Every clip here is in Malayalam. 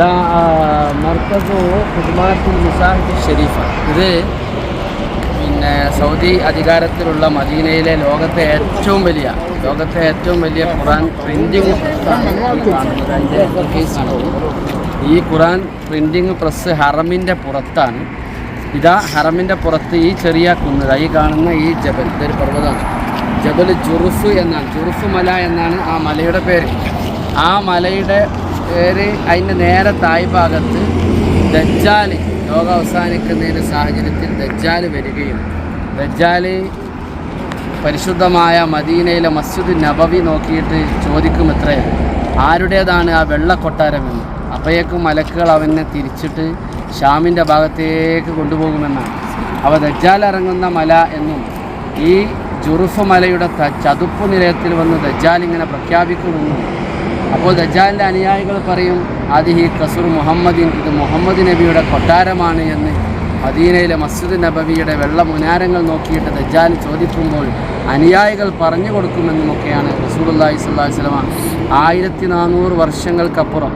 ഇതാ മർക്കസു ഖുദ്മാത്തുൽ മുസാഹിദ് ഷെരീഫ ഇത് പിന്നെ സൗദി അധികാരത്തിലുള്ള മദീനയിലെ ലോകത്തെ ഏറ്റവും വലിയ ലോകത്തെ ഏറ്റവും വലിയ ഖുറാൻ ഈ കാണുന്നത് ഈ ഖുറാൻ പ്രിന്റിംഗ് പ്രസ് ഹറമിന്റെ പുറത്താണ്. ഇതാ ഹറമിന്റെ പുറത്ത് ഈ ചെറിയ കുന്ന് ഈ കാണുന്ന ഈ ജബൽ ഇതൊരു പർവതമാണ്. ജബൽ ജുറുഫ് എന്നാണ് ജുറുഫ് മല എന്നാണ് ആ മലയുടെ പേര്. ആ മലയുടെ പേര് അതിന്റെ നേരെ തായ് ഭാഗത്ത് ദജ്ജാൽ ലോകം അവസാനിക്കുന്നതിന് സാഹചര്യത്തിൽ ദജ്ജാൽ വരികയും ദജ്ജാൽ പരിശുദ്ധമായ മദീനയിലെ മസ്ജിദ് നബവി നോക്കിയിട്ട് ചോദിക്കും എത്രേ ആരുടേതാണ് ആ വെള്ളക്കൊട്ടാരമെന്ന് അപ്പോഴേക്കും മലക്കുകൾ അവനെ തിരിച്ചിട്ട് ഷാമിന്റെ ഭാഗത്തേക്ക് കൊണ്ടുപോകുമെന്നാണ്. അവ ദജ്ജാൽ ഇറങ്ങുന്ന മല എന്നും ഈ ജുറുഫ് മലയുടെ ചതുപ്പ് നിലയത്തിൽ വന്ന് ദജ്ജാൽ ഇങ്ങനെ പ്രഖ്യാപിക്കുമെന്നും അപ്പോൾ ദജാലിന്റെ അനുയായികൾ പറയും അത് ആദിഹി കസൂർ മുഹമ്മദിൻ ഇത് മുഹമ്മദ് നബിയുടെ കൊട്ടാരമാണ് എന്ന്. മദീനയിലെ മസ്ജിദ് നബവിയുടെ വെള്ള മുനാരങ്ങൾ നോക്കിയിട്ട് ദജാൽ ചോദിക്കുമ്പോൾ അനുയായികൾ പറഞ്ഞു കൊടുക്കുമെന്നുമൊക്കെയാണ് റസൂലുള്ളാഹി സ്വല്ലല്ലാഹി സ്വലമ ആയിരത്തി നാനൂറ് വർഷങ്ങൾക്കപ്പുറം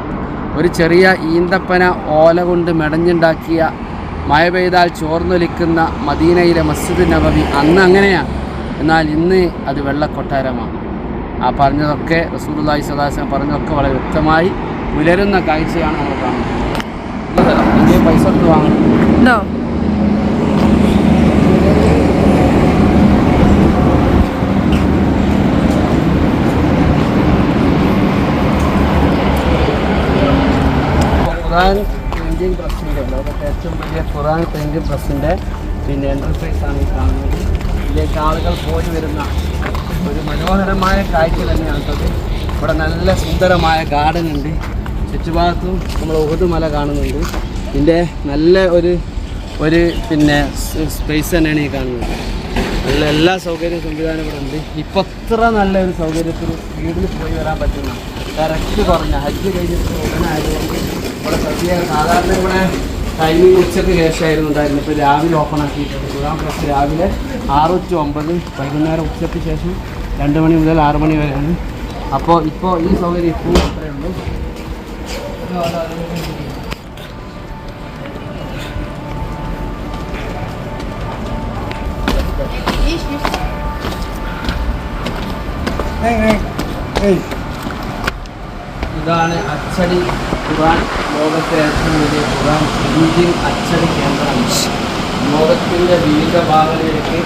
ഒരു ചെറിയ ഈന്തപ്പന ഓല കൊണ്ട് മെടഞ്ഞുണ്ടാക്കിയ മഴ പെയ്താൽ ചോർന്നൊലിക്കുന്ന മദീനയിലെ മസ്ജിദ് നബവി അന്ന് അങ്ങനെയാണ് എന്നാൽ ഇന്ന് അത് വെള്ളക്കൊട്ടാരമാണ്. ആ പറഞ്ഞതൊക്കെ അലൈഹി വസല്ലം പറഞ്ഞതൊക്കെ വളരെ വ്യക്തമായി പുലരുന്ന കാഴ്ചയാണ് നമ്മൾ കാണുന്നത്. പൈസ കൊണ്ട് വാങ്ങണം. ഖുറാൻ പ്രിന്റിംഗ് പ്രസ്സിന്റെ ലോകത്തെ ഏറ്റവും വലിയ ഖുറാൻ പ്രിന്റിംഗ് പ്രസ്സിന്റെ പിന്നെ എന്റർപ്രൈസാണ് ഈ കാണുന്നത്. ഇതിലേക്ക് ആളുകൾ പോയി വരുന്ന ഒരു മനോഹരമായ കാഴ്ച തന്നെയാണ് കേട്ടത് ഇവിടെ നല്ല സുന്ദരമായ ഗാർഡൻ ഉണ്ട്. ചുറ്റുഭാഗത്തും നമ്മൾ ഉഹദ് മല കാണുന്നുണ്ട്. ഇതിന്റെ നല്ല ഒരു ഒരു പിന്നെ സ്പേസ് തന്നെയാണ് ഈ കാണുന്നത്. നല്ല എല്ലാ സൗകര്യ സംവിധാനം ഇവിടെ ഉണ്ട്. ഇപ്പം അത്ര നല്ലൊരു സൗകര്യത്തിൽ വീട്ടിൽ പോയി വരാൻ പറ്റുന്ന കറക്റ്റ് കുറഞ്ഞ ഹജ്ജ് കഴിഞ്ഞിട്ട് ഉടനെ ആയതുകൊണ്ട് ഇവിടെ പ്രത്യേക സാധാരണ ഇവിടെ ടൈമിംഗ് ഉച്ചയ്ക്ക് ശേഷമായിരുന്നു ഉണ്ടായിരുന്നു ഇപ്പോൾ രാവിലെ ഓപ്പൺ ആക്കിയിട്ടുണ്ട്. കുറാൻ പ്ലസ് രാവിലെ ആറ് ടു ഒമ്പത് വൈകുന്നേരം ഉച്ചയ്ക്ക് ശേഷം രണ്ട് മണി മുതൽ ആറ് മണി വരെയാണ് അപ്പോൾ ഇപ്പോൾ ഈ സൗകര്യം ഇപ്പോൾ അത്രയേ ഉള്ളൂ ഇതാണ് അച്ചടി ഖുറാൻ ലോകത്തെ ഏറ്റവും വലിയ ഖുറാൻ ഇന്ത്യൻ അച്ചടി കേന്ദ്രമാണ്. ലോകത്തിന്റെ വിവിധ ഭാഗങ്ങളിലേക്ക്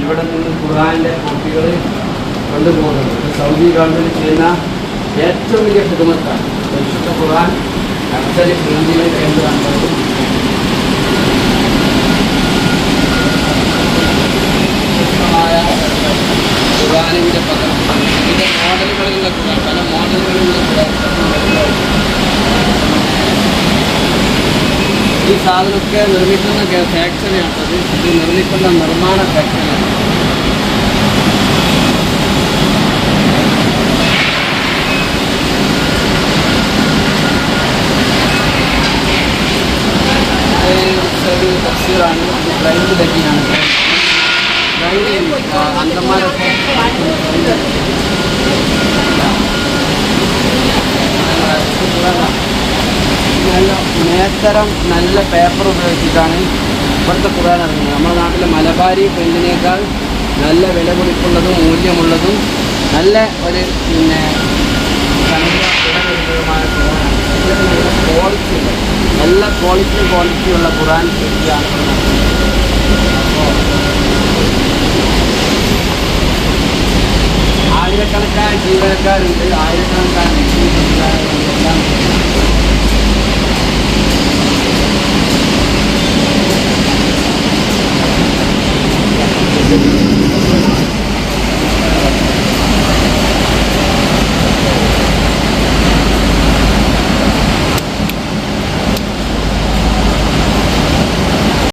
ഇവിടെ നിന്ന് ഖുറാന്റെ കോപ്പികൾ കൊണ്ടുപോകുന്നത്. സൗദി ഗവൺമെന്റ് ചെയ്യുന്ന ഏറ്റവും വലിയ ഹിദമത്താണ് പരിശുദ്ധ ഖുർആൻ അച്ചടി പ്രിന്റിംഗ് കേന്ദ്രമാണ് ഖുറാനിന്റെ പകർപ്പ് വിവിധ മോഡലുകളിലുള്ള ഖുറാൻ പല മോഡലുകളിലുള്ള ഈ സാധനമൊക്കെ നിർമ്മിക്കുന്ന ഗ- ഫാക്ടറിയാണത് ഇത് നിർമ്മിക്കുന്ന നിർമ്മാണ ഫാക്ടറിയാണ് ഇത് ഒരു തഫ്സീറാണ് ഇത് ബ്ലൈൻഡ് അന്തന്മാരൊക്കെ നല്ല മേത്തരം നല്ല പേപ്പർ ഉപയോഗിച്ചിട്ടാണ് ഇവിടുത്തെ ഖുറാൻ ഇറങ്ങുന്നത്. നമ്മുടെ നാട്ടിലെ മലബാരി പെണ്ണിനേക്കാൾ നല്ല വില കൊടുക്കുള്ളതും മൂല്യമുള്ളതും നല്ല ഒരു പിന്നെ നല്ല ക്വാളിറ്റി ക്വാളിറ്റിയുള്ള ഖുറാൻ ശരിയാണ്. ആയിരക്കണക്കായ ജീവനക്കാരുണ്ട് ആയിരക്കണക്കായ